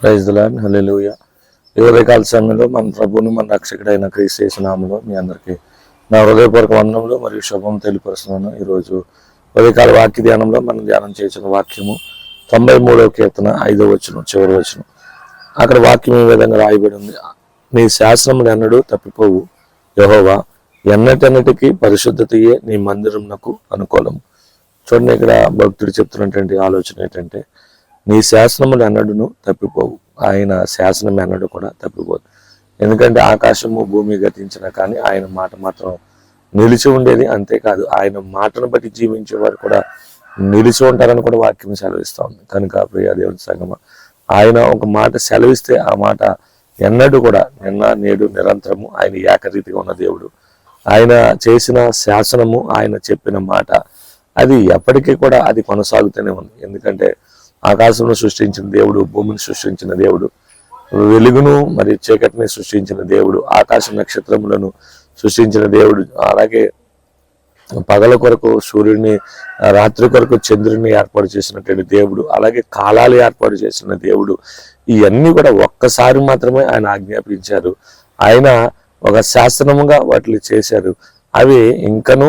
Praise lord హల్లెలూయ ఈ ఉదయకాల సమయంలో మన ప్రభువును మన రక్షకుడైన క్రీస్తు మీ అందరికీ నా హృదయపూర్వక వందనములు మరియు శుభం తెలియపరుస్తున్నాను. ఈరోజు ఉదయకాల వాక్య ధ్యానంలో మనం ధ్యానం చేసిన వాక్యము తొంభై మూడవ కీర్తన ఐదవ వచనం చివరి వచనం. అక్కడ వాక్యం ఈ విధంగా రాయబడి ఉంది? నీ శాస్త్రములు ఎన్నడూ తప్పిపోవు. యహోవా ఎన్నటెన్నటికి పరిశుద్ధతయే నీ మందిరంనకు అనుకూలం చూడండి ఇక్కడ భక్తుడు చెప్తున్నటువంటి ఆలోచన ఏంటంటే నీ శాసనములు ఎన్నడును తప్పిపోవు. ఆయన శాసనం ఎన్నడూ కూడా తప్పిపోదు. ఎందుకంటే ఆకాశము భూమి గతించిన కానీ ఆయన మాట మాత్రం నిలిచి ఉండేది అంతేకాదు. ఆయన మాటను బట్టి జీవించే వారు కూడా నిలిచి ఉంటారని కూడా వాక్యం సెలవిస్తూ ఉంది. కనుక ప్రియ దేవుని సంగమ ఆయన ఒక మాట సెలవిస్తే ఆ మాట ఎన్నడూ కూడా నిన్న నేడు నిరంతరము ఆయన ఏకరీతిగా ఉన్న దేవుడు. ఆయన చేసిన శాసనము ఆయన చెప్పిన మాట అది ఎప్పటికీ కూడా అది కొనసాగుతూనే ఉంది. ఎందుకంటే ఆకాశంను సృష్టించిన దేవుడు భూమిని సృష్టించిన దేవుడు వెలుగును మరి చీకటిని సృష్టించిన దేవుడు ఆకాశ నక్షత్రములను సృష్టించిన దేవుడు అలాగే పగల కొరకు సూర్యుడిని రాత్రి కొరకు చంద్రుడిని ఏర్పాటు చేసినటువంటి దేవుడు అలాగే కాలాలు ఏర్పాటు చేసిన దేవుడు ఇవన్నీ కూడా ఒక్కసారి మాత్రమే ఆయన ఆజ్ఞాపించారు. ఆయన ఒక శాసనముగా వాటిని చేశారు. అవి ఇంకను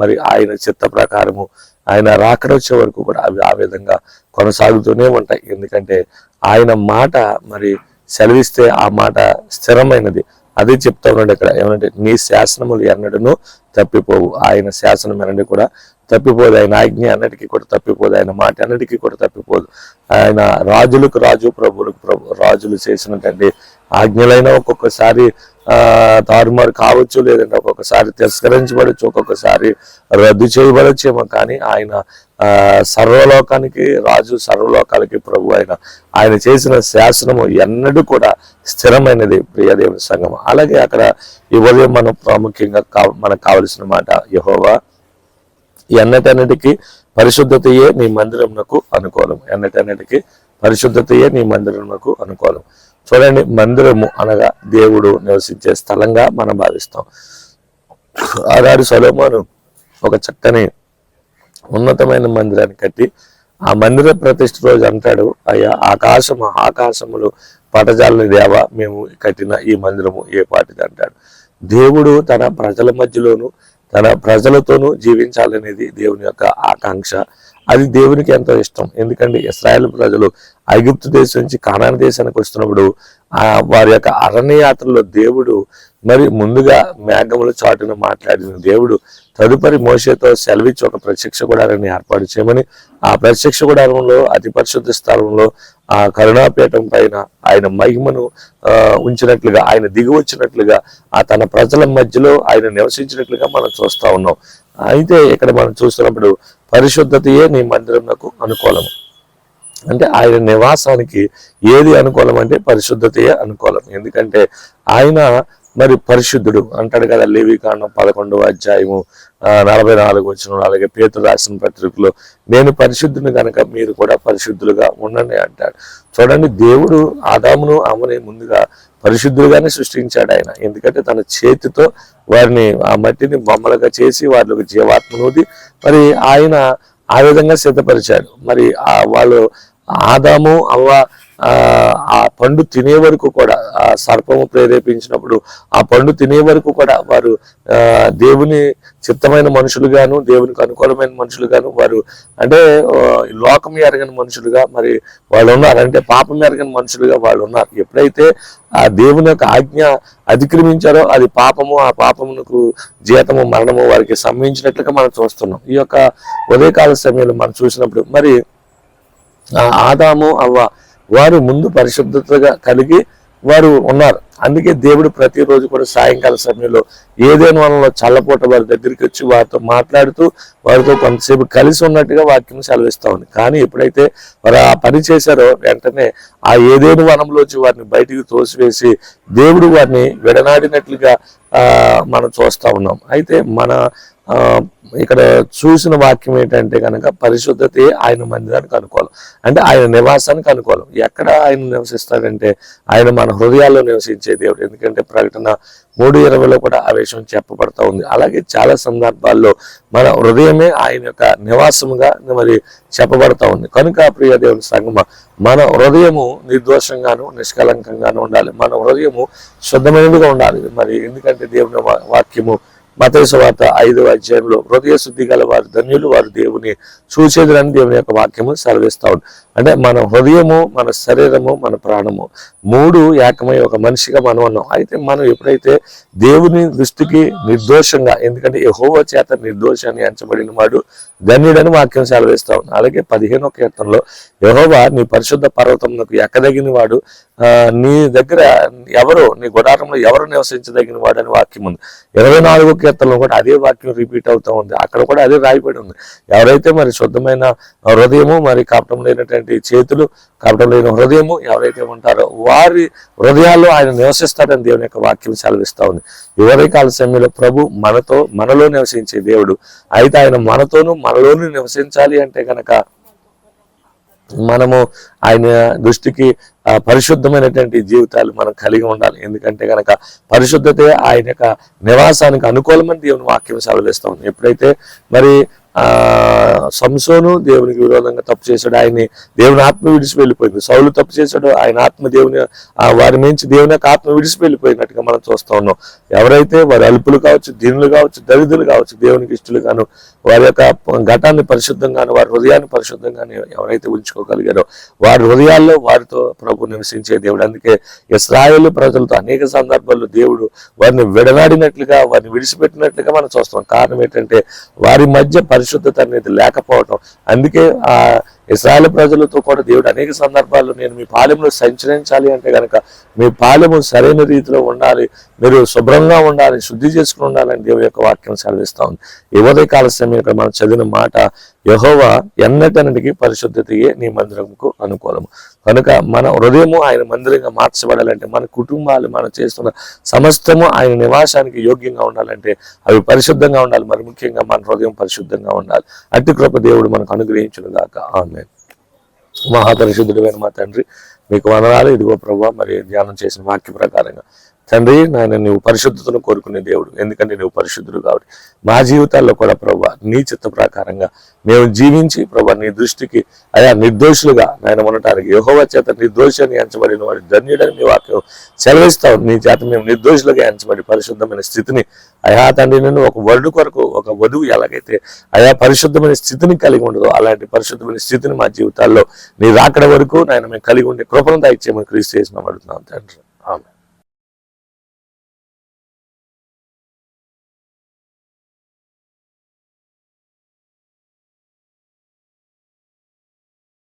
మరి ఆయన చిత్త ప్రకారము ఆయన రాకడొచ్చే వరకు కూడా అవి ఆ విధంగా కొనసాగుతూనే ఉంటాయి. ఎందుకంటే ఆయన మాట మరి సెలవిస్తే ఆ మాట స్థిరమైనది. అదే చెప్తా ఉన్నాడు ఇక్కడ. ఏమంటే నీ శాసనములు ఎన్నడను తప్పిపోవు. ఆయన శాసనం ఎన్నడూ కూడా తప్పిపోదు. ఆయన ఆజ్ఞ అన్నిటికీ కూడా తప్పిపోదు. ఆయన మాట అన్నిటికీ కూడా తప్పిపోదు. ఆయన రాజులకు రాజు ప్రభులకు ప్రభు రాజులు చేసినటువంటి ఆజ్ఞలైన ఒక్కొక్కసారి తారుమారు కావచ్చు లేదంటే ఒక్కొక్కసారి తిరస్కరించబడచ్చు ఒక్కొక్కసారి రద్దు చేయబడచ్చేమో కానీ ఆయన సర్వలోకానికి రాజు సర్వలోకాలకి ప్రభు ఆయన ఆయన చేసిన శాసనము ఎన్నడూ కూడా స్థిరమైనది ప్రియదేవుని సంఘం అలాగే అక్కడ ఈ ఉదయం మనం ప్రాముఖ్యంగా మనకు కావలసిన మాట యహోవా ఎన్నటన్నిటికీ పరిశుద్ధతయే నీ మందిరమునకు అనుకూలం ఎన్నటన్నిటికీ పరిశుద్ధతయే నీ మందిరమునకు అనుకూలం చూడండి మందిరము అనగా దేవుడు నివసించే స్థలంగా మనం భావిస్తాం. ఆనాడు సొలోమోను ఒక చక్కని ఉన్నతమైన మందిరాన్ని కట్టి ఆ మందిర ప్రతిష్ఠ రోజు అంటాడు అయ్యా ఆకాశము ఆకాశములు పటజాలని దేవ మేము కట్టిన ఈ మందిరము ఏ పాటిది అంటాడు. దేవుడు తన ప్రజల మధ్యలోను తన ప్రజలతోనూ జీవించాలనేది దేవుని యొక్క ఆకాంక్ష. అది దేవునికి ఎంతో ఇష్టం. ఎందుకంటే ఇస్రాయేల్ ప్రజలు ఐగుప్తు దేశం నుంచి కానాన దేశానికి వస్తున్నప్పుడు ఆ వారి యొక్క అరణ్య యాత్రలో దేవుడు మరి ముందుగా మేఘముల చాటున మాట్లాడిన దేవుడు తదుపరి మోషేతో సెలవిచ్చి ఒక ప్రత్యక్ష గుడారాన్ని ఏర్పాటు చేయమని ఆ ప్రత్యక్ష గుడారంలో అతి పరిశుద్ధ స్థలంలో ఆ కరుణాపీఠం పైన ఆయన మహిమను ఉంచినట్లుగా ఆయన దిగి వచ్చినట్లుగా ఆ తన ప్రజల మధ్యలో ఆయన నివసించినట్లుగా మనం చూస్తా ఉన్నాం. అయితే ఇక్కడ మనం చూస్తున్నప్పుడు పరిశుద్ధతయే నీ మందిరంకు అనుకూలము. అంటే ఆయన నివాసానికి ఏది అనుకూలం అంటే పరిశుద్ధతయే అనుకూలం. ఎందుకంటే ఆయన మరి పరిశుద్ధుడు అంటాడు కదా లేవి కాండం పదకొండవ అధ్యాయము నలభై నాలుగు వచ్చిన అలాగే పేతులు రాసిన పత్రికలో నేను పరిశుద్ధుని కనుక మీరు కూడా పరిశుద్ధులుగా ఉండండి అంటాడు. చూడండి దేవుడు ఆదామును అమ్మని ముందుగా పరిశుద్ధులుగానే సృష్టించాడు ఆయన. ఎందుకంటే తన చేతితో వారిని ఆ మట్టిని బొమ్మలుగా చేసి వారిలోకి జీవాత్మనూది మరి ఆయన ఆ విధంగా సిద్ధపరిచాడు. మరి ఆ వాళ్ళు ఆదాము అవ్వ ఆ ఆ పండు తినే వరకు కూడా ఆ సర్పము ప్రేరేపించినప్పుడు ఆ పండు తినే వరకు కూడా వారు ఆ దేవుని చిత్తమైన మనుషులుగాను దేవునికి అనుకూలమైన మనుషులుగాను వారు అంటే లోకం ఎరగని మనుషులుగా మరి వాళ్ళు ఉన్నారు. అంటే పాపం ఎరగని మనుషులుగా వాళ్ళు ఉన్నారు. ఎప్పుడైతే ఆ దేవుని యొక్క ఆజ్ఞ అతిక్రమించారో అది పాపము ఆ పాపమునకు జీతము మరణము వారికి సంభవించినట్లుగా మనం చూస్తున్నాం. ఈ యొక్క ఉదయకాల సమయంలో మనం చూసినప్పుడు మరి ఆ ఆదాము అవ్వ వారు ముందు పరిశుద్ధతగా కలిగి వారు ఉన్నారు. అందుకే దేవుడు ప్రతిరోజు కూడా సాయంకాల సమయంలో ఏదైనా వనంలో చల్లపూట వారి దగ్గరికి వచ్చి వారితో మాట్లాడుతూ వారితో కొంతసేపు కలిసి ఉన్నట్టుగా వాక్యం సెలవిస్తా ఉంది. కానీ ఎప్పుడైతే వారు ఆ పని చేశారో వెంటనే ఆ ఏదేను వనంలోంచి వారిని బయటికి తోసివేసి దేవుడు వారిని విడనాడినట్లుగా మనం చూస్తా ఉన్నాం. అయితే మన ఇక్కడ చూసిన వాక్యం ఏంటంటే కనుక పరిశుద్ధతే ఆయన మందిరానికి అనుకోవాలి అంటే ఆయన నివాసానికి అనుకోవాలి ఎక్కడ ఆయన నివసిస్తాడంటే ఆయన మన హృదయాల్లో నివసించే దేవుడు. ఎందుకంటే ప్రకటన మూడు ఇరవైలో కూడా ఆ విషయం చెప్పబడతా ఉంది. అలాగే చాలా సందర్భాల్లో మన హృదయమే ఆయన యొక్క నివాసముగా మరి చెప్పబడతా ఉంది. కనుక ప్రియ దేవుని సంగమ మన హృదయము నిర్దోషంగాను నిష్కలంకంగాను ఉండాలి. మన హృదయము శుద్ధమైనదిగా ఉండాలి. మరి ఎందుకంటే దేవుని వాక్యము మతేసు వార్త ఐదో అధ్యాయంలో హృదయ శుద్ధి గల వారు ధన్యులు వారు దేవుని చూసేదని దేవుని యొక్క వాక్యము సెలవిస్తా అంటే మన హృదయము మన శరీరము మన ప్రాణము మూడు ఏకమై ఒక మనిషిగా మనం ఉన్నాం. అయితే మనం ఎప్పుడైతే దేవుని దృష్టికి నిర్దోషంగా ఎందుకంటే యహోవ చేత నిర్దోషాన్ని ఎంచబడిన వాడు ధన్యుడని వాక్యం సెలవిస్తా అలాగే పదిహేనో కీర్తనలో యెహోవా నీ పరిశుద్ధ పర్వతంకు ఎక్కదగిన వాడు నీ దగ్గర ఎవరు నీ గుడారంలో ఎవరు నివసించదగిన వాడు అని వాక్యం ఉంది. ఇరవై నాలుగు కీర్తనలో కూడా అదే వాక్యం రిపీట్ అవుతూ ఉంది. అక్కడ కూడా అదే రాయబడి ఉంది. ఎవరైతే మరి శుద్ధమైన హృదయము మరి కాపటం లేనటువంటి చేతులు కాపటం లేని హృదయము ఎవరైతే ఉంటారో వారి హృదయాల్లో ఆయన నివసిస్తాడని దేవుని యొక్క వాక్యం సెలవిస్తూ ఉంది. ఎవరి కాల సమయంలో ప్రభు మనతో మనలో నివసించే దేవుడు. అయితే ఆయన మనతోనూ మనలోనూ నివసించాలి అంటే కనుక మనము ఆయన దృష్టికి పరిశుద్ధమైనటువంటి జీవితాలు మనం కలిగి ఉండాలి. ఎందుకంటే కనుక పరిశుద్ధతే ఆయన యొక్క నివాసానికి అనుకూలమని దేవుని వాక్యం సెలవిస్తా ఉంది ఎప్పుడైతే మరి సంసోను దేవునికి విరోధంగా తప్పు చేశాడు. ఆయన్ని దేవుని ఆత్మ విడిచి వెళ్ళిపోయింది. సౌలు తప్పు చేశాడు. ఆయన ఆత్మ దేవుని ఆ వారి మించి దేవుని యొక్క ఆత్మ విడిచి వెళ్ళిపోయినట్టుగా మనం చూస్తా ఉన్నాం. ఎవరైతే వారి అల్పులు కావచ్చు దీనులు కావచ్చు దరిద్రులు కావచ్చు దేవునికి ఇష్టలు గాను వారి యొక్క ఘటాన్ని పరిశుద్ధంగాను వారి హృదయాన్ని పరిశుద్ధంగాను ఎవరైతే ఉంచుకోగలిగారో వారి హృదయాల్లో వారితో ప్రభు నివసించే దేవుడు. అందుకే ఇస్రాయేల్ ప్రజలతో అనేక సందర్భాల్లో దేవుడు వారిని విడనాడినట్లుగా వారిని విడిచిపెట్టినట్లుగా మనం చూస్తాం కారణం ఏంటంటే వారి మధ్య పరిశుద్ధత అనేది లేకపోవటం. అందుకే ఆ ఇస్రాయల్ ప్రజలతో కూడా దేవుడు అనేక సందర్భాల్లో నేను మీ పాలెంలో సంచరించాలి అంటే కనుక మీ పాలెము సరైన రీతిలో ఉండాలి మీరు శుభ్రంగా ఉండాలి శుద్ధి చేసుకుని ఉండాలని దేవుడి యొక్క వాక్యం సెలవిస్తా ఉంది. ఇవదే ఉదయ కాల సమయం ఇక్కడ మనం చదివిన మాట యహోవా ఎన్నటన్నిటికి పరిశుద్ధతయే నీ మందిరంకు అనుకూలము. కనుక మన హృదయము ఆయన మందిరంగా మార్చబడాలంటే మన కుటుంబాలు మనం చేస్తున్న సమస్తము ఆయన నివాసానికి యోగ్యంగా ఉండాలంటే అవి పరిశుద్ధంగా ఉండాలి. మరి ముఖ్యంగా మన హృదయం పరిశుద్ధంగా ఉండాలి. అట్టి కృప దేవుడు మనకు అనుగ్రహించును గాక ఆమె మహాపరిశుద్ధుడైన మా తండ్రి మీకు వందనాలు. ఇదిగో ప్రభావ మరి ధ్యానం చేసిన వాక్య ప్రకారంగా తండ్రి నాయన నువ్వు పరిశుద్ధతను కోరుకునే దేవుడు. ఎందుకంటే నువ్వు పరిశుద్ధుడు కాబట్టి. మా జీవితాల్లో కూడా ప్రభా నీ చిత్త ప్రకారంగా మేము జీవించి ప్రభా నీ దృష్టికి అయా నిర్దోషులుగా నాయన ఉండటానికి యహోవ చేత నిర్దోషాన్ని ఎంచబడిన వాడి ధన్యుడని మీ వాక్యం సెలవిస్తావు నీ చేత మేము నిర్దోషులుగా ఎంచబడి పరిశుద్ధమైన స్థితిని అయా తండ్రి నేను ఒక వరుడు కొరకు ఒక వధువు ఎలాగైతే అయా పరిశుద్ధమైన స్థితిని కలిగి ఉండదు అలాంటి పరిశుద్ధమైన స్థితిని మా జీవితాల్లో నీ రాకడ వరకు నాయన మేము కలిగి ఉండే కృపను దయచేయమని క్రీస్తు చేసిన అడుగుతున్నాం తండ్రి. ఆమె